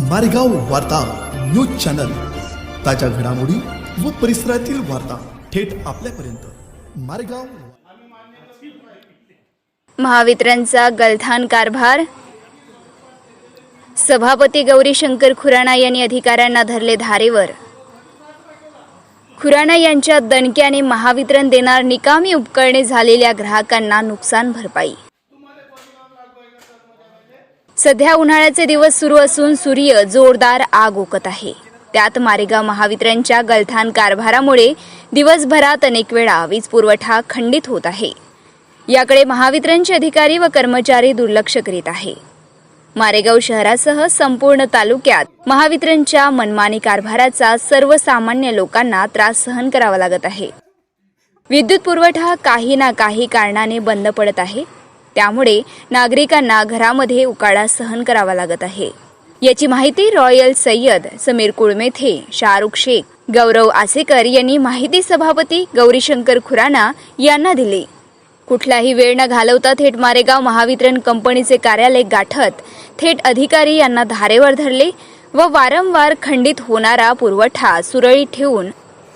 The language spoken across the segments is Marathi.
मारेगाव वार्ता न्यूज चॅनल. ताज्या घडामोडी व परिसरातील वार्ता थेट आपल्यापर्यंत. मारेगाव महावितरणचा गलथान कारभार? सभापती गौरीशंकर खुराणा यांनी अधिकाऱ्यांना धरले धारेवर. खुराणा यांच्या दणक्याने महावितरण देणार निकामी उपकरणे झालेल्या ग्राहकांना नुकसान भरपाई. सध्या उन्हाळ्याचे दिवस सुरू असून सूर्य जोरदार आग ओकत आहे. त्यात मारेगाव महावितरणच्या गलथान कारभारामुळे दिवसभरात अनेक वेळा वीज पुरवठा खंडित होत आहे. याकडे महावितरणचे अधिकारी व कर्मचारी दुर्लक्ष करीत आहे. मारेगाव शहरासह संपूर्ण तालुक्यात महावितरणच्या मनमानी कारभाराचा सर्वसामान्य लोकांना त्रास सहन करावा लागत आहे. विद्युत पुरवठा काही ना काही कारणाने बंद पडत आहे. त्यामुळे नागरिकांना घरामध्ये उकाडा सहन करावा लागत आहे. याची माहिती रॉयल सय्यद समीर कुळमेथे शाहरुख शेख गौरव आसेकर यांनी माहिती सभापती गौरीशंकर खुराना यांना दिली. कुठलाही वेळ न घालवता थेट मारेगाव महावितरण कंपनीचे कार्यालय गाठत थेट अधिकारी यांना धारेवर धरले व वारंवार खंडित होणारा पुरवठा सुरळीत ठेवून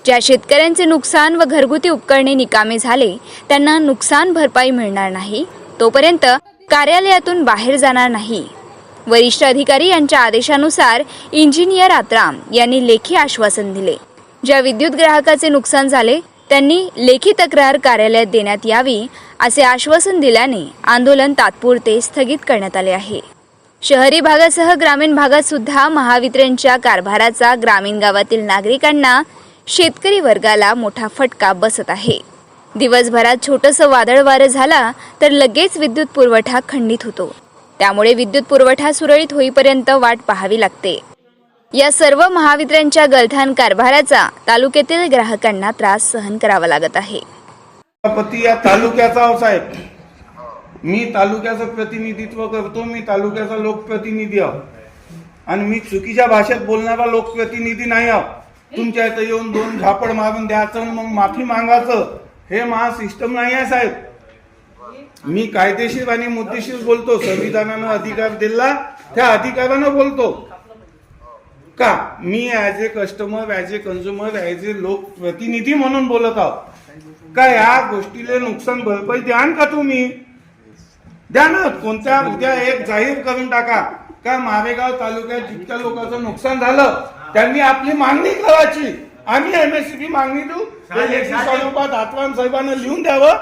ज्या शेतकऱ्यांचे नुकसान व घरगुती उपकरणे निकामी झाले त्यांना नुकसान भरपाई मिळणार नाही. तोपर्यंत कार्यालयातून बाहेर जाणार नाही. वरिष्ठ अधिकारी यांच्या आदेशानुसार इंजिनियर आत्राम यांनी लेखी आश्वासन दिले. ज्या विद्युत ग्राहकाचे नुकसान झाले त्यांनी लेखी तक्रार कार्यालयात देण्यात यावी असे आश्वासन दिल्याने आंदोलन तात्पुरते स्थगित करण्यात आले आहे. शहरी भागासह ग्रामीण भागात सुद्धा महावितरणच्या कारभाराचा ग्रामीण गावातील नागरिकांना शेतकरी वर्गाला मोठा फटका बसत आहे. दिवसभरात छोटंसं वादळ वारं झाला तर लगेच विद्युत पुरवठा खंडित होतो. त्यामुळे विद्युत पुरवठा सुरळीत होईपर्यंत वाट पाहावी लागते. या सर्व महावितरणच्या गलथान कारभाराचा तालुक्यातील ग्राहकांना त्रास सहन करावा लागत आहे. या तालुक्याचा हो साहेब. मी तालुक्याचं प्रतिनिधित्व करतो मी तालुक्याचा लोकप्रतिनिधी आहो. आणि मी चुकीच्या भाषेत बोलणारा लोकप्रतिनिधी नाही आहो. तुमच्या इथं येऊन दोन झापड मारून द्यायचं मग माफी मागायचं हे महा सिस्टम नाही आहे साहेब. मी कायदेशीर आणि मुद्देशीर बोलतो. संविधानानं अधिकार दिला त्या अधिकारानं बोलतो. का? मी as a customer as a consumer as a लोकप्रतिनिधी म्हणून बोलत आहोत का या गोष्टीला नुकसान भरपाई द्यान का तुम्ही? द्या ना कोणत्या उद्या एक जाहीर करून टाका. का मारेगाव तालुक्यात जितक्या लोकांचं नुकसान झालं त्यांनी आपली मागणी करायची. आम्ही एमएससीबी मागणी देऊ. लेखी स्वरूपात आत्मान साहेबांना लिहून द्यावं.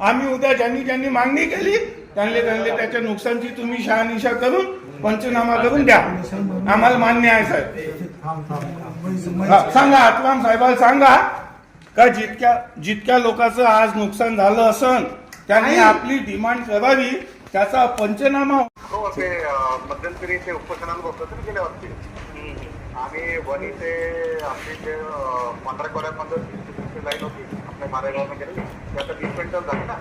आम्ही उद्या ज्यांनी ज्यांनी मागणी केली त्यांनी त्यांनी त्याच्या नुकसानची तुम्ही शहानिशा करून पंचनामा करून द्या. आम्हाला मान्य आहे साहेब. सांगा आत्मान साहेबाला सांगा का जितक्या जितक्या लोकांचं आज नुकसान झालं असन त्यांनी आपली डिमांड करावी त्याचा पंचनामा हो मध्यंतरी ते उपोषणाला बसलं गेले असतील आम्ही वणी ते आपली जे पंधरा कोऱ्यामध्ये लाईन होती आपल्या मारेगावमध्ये गेली ते आता डिस्पेंटर झाली ना.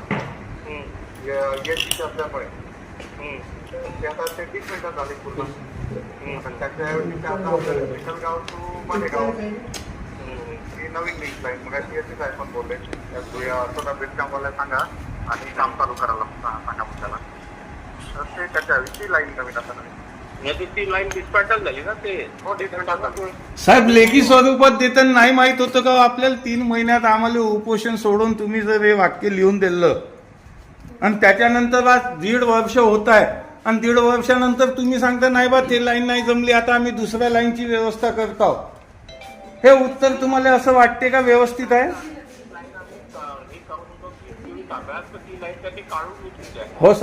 असल्यामुळे. ते आता ते डिस्पेंटर झाले पूर्ण. त्याच्याऐवजी ते आता टू ही नवीन लिंक लाईन मग सी एस साहेब पण बोलले. स्वतः बेटकामवाला सांगा आणि काम चालू करायला सांगा मग त्याला तर ते त्याच्याविषयी लाईन नवीन आता नवीन. याची ती लाईन डिस्पॅटल झाली ना ते. हो साहेब लेखी स्वरूपात देताना नाही माहीत होतं का? आपल्याला तीन महिन्यात आम्हाला उपोषण सोडून तुम्ही जर हे वाक्य लिहून दिलं. आणि त्याच्यानंतर आज दीड वर्ष होत आहे. आणि दीड वर्षानंतर तुम्ही सांगता नाही बा ते लाईन नाही जमली. आता आम्ही दुसऱ्या लाईनची व्यवस्था करतो हे उत्तर तुम्हाला असं वाटते का? व्यवस्थित हे आहे हो